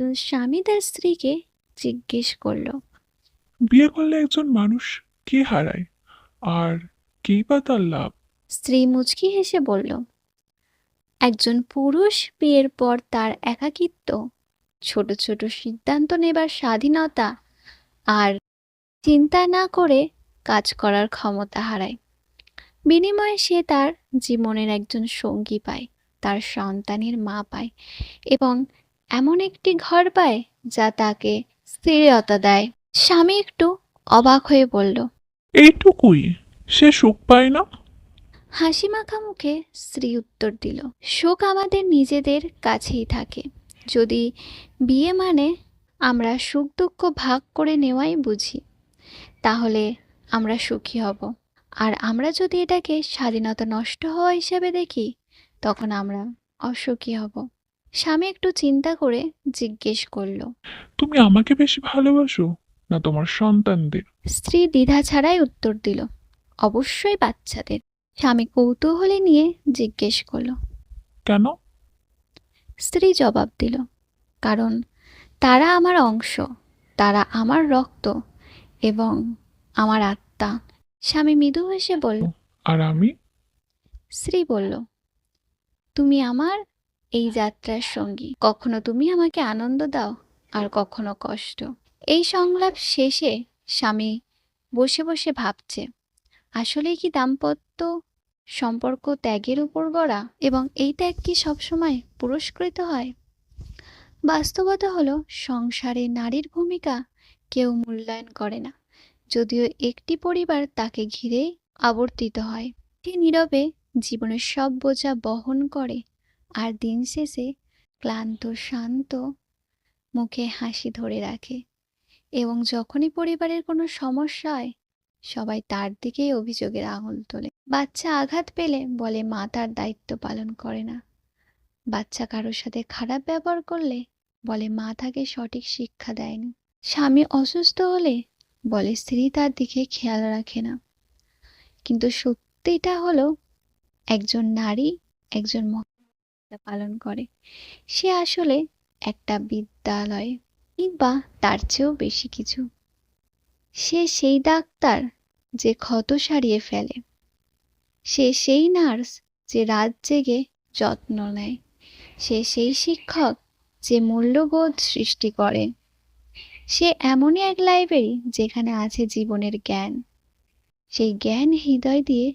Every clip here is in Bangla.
একজন স্বামী তার স্ত্রীকে জিজ্ঞেস করল বিয়ে করলে একজন মানুষ কে হারায়? আর কেই বা তার লাভ? স্ত্রী মুচকি হেসে বলল একজন পুরুষ বিয়ের পর তার একাকিত্ব ছোট ছোট সিদ্ধান্ত নেবার স্বাধীনতা আর চিন্তা না করে কাজ করার ক্ষমতা হারায়। বিনিময়ে সে তার জীবনের একজন সঙ্গী পায় তার সন্তানের মা পায় এবং এমন একটি ঘর পায় যা তাকে স্থিরতা দেয়। স্বামী একটু অবাক হয়ে বলল এইটুকুই? সে সুখ পায় না? হাসি মাখা মুখে স্ত্রী উত্তর দিল শোক আমাদের নিজেদের কাছেই থাকে। যদি বিয়ে মানে আমরা সুখ দুঃখ ভাগ করে নেওয়াই বুঝি তাহলে আমরা সুখী হব। আর আমরা যদি এটাকে স্বাধীনতা নষ্ট হওয়া হিসেবে দেখি তখন আমরা অসুখী হব। স্বামী একটু চিন্তা করে জিজ্ঞেস করল তুমি আমাকে বেশি ভালোবাসো না তোমার সন্তানদের? স্ত্রী দ্বিধা ছাড়াই উত্তর দিল অবশ্যই বাচ্চাদের। স্বামী কৌতূহলী নিয়ে জিজ্ঞেস করল কেন? স্ত্রী জবাব দিল কারণ তারা আমার অংশ তারা আমার রক্ত এবং আমার আত্মা। স্বামী মৃদু হেসে বলল আর আমি? স্ত্রী বলল তুমি আমার এই যাত্রার সঙ্গী। কখনো তুমি আমাকে আনন্দ দাও, আর কখনো কষ্ট। এই সংলাপ শেষে স্বামী বসে বসে ভাবছে, আসলেই কি দাম্পত্য সম্পর্ক ত্যাগের উপর গড়া এবং এই ত্যাগ কি সবসময় পুরস্কৃত হয়? বাস্তবতা হলো, সংসারে নারীর ভূমিকা কেউ মূল্যায়ন করে না, যদিও একটি পরিবার তাকে ঘিরে আবর্তিত হয়। নীরবে জীবনের সব বোঝা বহন করে। আর দিন শেষে ক্লান্ত, শান্ত মুখে হাসি ধরে রাখে। এবং যখনই পরিবারের কোনো সমস্যা হয়, সবাই তার দিকেই অভিযোগের আঙুল তোলে। বাচ্চা আঘাত পেলে বলে মা তার দায়িত্ব পালন করে না। বাচ্চা কারোর সাথে খারাপ ব্যবহার করলে বলে মা তাকে সঠিক শিক্ষা দেয়নি। স্বামী অসুস্থ হলে বলে স্ত্রী তার দিকে খেয়াল রাখে না। কিন্তু সত্যিটা হলো, একজন নারী, একজন মহিলা পালন করে। সে আসলে একটা বিদ্যালয় কিংবা তার চেয়েও বেশি কিছু। সে সেই ডাক্তার যে ক্ষত সারিয়ে ফেলে। সে সেই নার্স যে রাত জেগে যত্ন নেয়। সে সেই শিক্ষক যে মূল্যবোধ সৃষ্টি করে। সে এমনই এক লাইব্রেরি যেখানে আছে জীবনের জ্ঞান। সেই জ্ঞান হৃদয় দিয়ে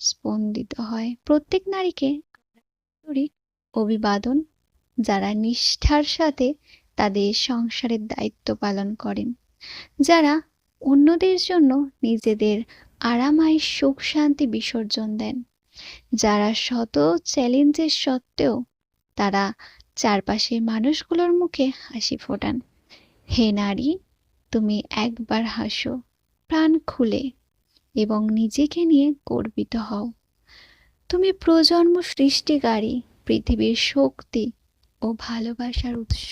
স্পন্দিত হয়। প্রত্যেক নারীকে অভিবাদন, যারা নিষ্ঠার সাথে তাদের সংসারের দায়িত্ব পালন করেন। যারা অন্যদের জন্য নিজেদের আরামায় সুখ শান্তি বিসর্জন দেন। যারা শত চ্যালেঞ্জের সত্ত্বেও তারা চারপাশের মানুষগুলোর মুখে হাসি ফোটান। হে নারী, তুমি একবার হাসো, প্রাণ খুলে এবং নিজেকে নিয়ে গর্বিত হও। তুমি প্রজন্ম সৃষ্টিকারী পৃথিবীর শক্তি ও ভালোবাসার উৎস।